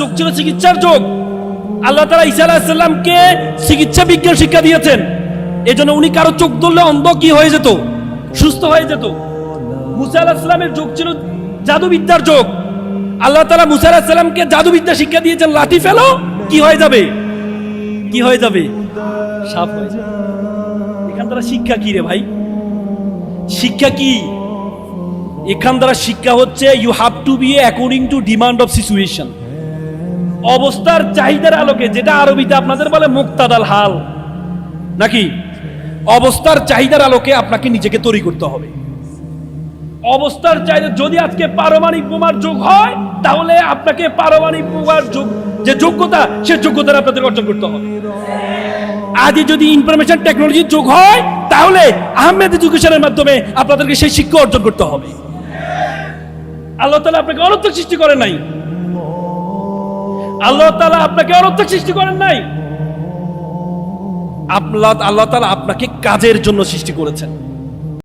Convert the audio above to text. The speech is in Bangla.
যুগ ছিল চিকিৎসার যুগ। আল্লাহ তালা চিকিৎসা বিজ্ঞান শিক্ষা দিয়েছেন। এজন্য উনি কারও চোখ ধরলে অন্ধ কি হয়ে যেত, সুস্থ হয়ে যেত। যুগ ছিল জাদুবিদ্যার যুগ। আল্লাহ তালা জাদুবিদ্যা শিক্ষা দিয়েছেন, লাঠি ফেলো, কি হয়ে যাবে? কি হয়ে যাবে? সাপ হয়ে যাবে। এখান দ্বারা শিক্ষা কি রে ভাই? শিক্ষা কি? এখান দ্বারা শিক্ষা হচ্ছে you have to be according to demand of situation অবস্থার চাহিদার আলোকে যেটা আরবিতে আপনাদের বলে মুক্তাদাল হাল, নাকি? অবস্থার চাহিদার আলোকে আপনাকে নিজেকে তৈরি করতে হবে। অবস্থার চাহিদা, যদি আজকে পারমাণবিক বোমার যোগ হয়, তাহলে আপনাকে পারমাণবিক বোমার যোগ, যে যোগ্যতা, সে যোগ্যতা আপনাদের অর্জন করতে হবে। আজই যদি ইনফরমেশন টেকনোলজির যোগ হয়, তাহলে আহমেদ এডুকেশনের মাধ্যমে আপনাদেরকে সেই শিক্ষা অর্জন করতে হবে। আল্লাহ তালা আপনাকে অনর্থক সৃষ্টি করেন নাই। আল্লাহ তালা আপনাকে অনর্থক সৃষ্টি করেন নাই। আল্লাহ আল্লাহ তালা আপনাকে কাজের জন্য সৃষ্টি করেছেন।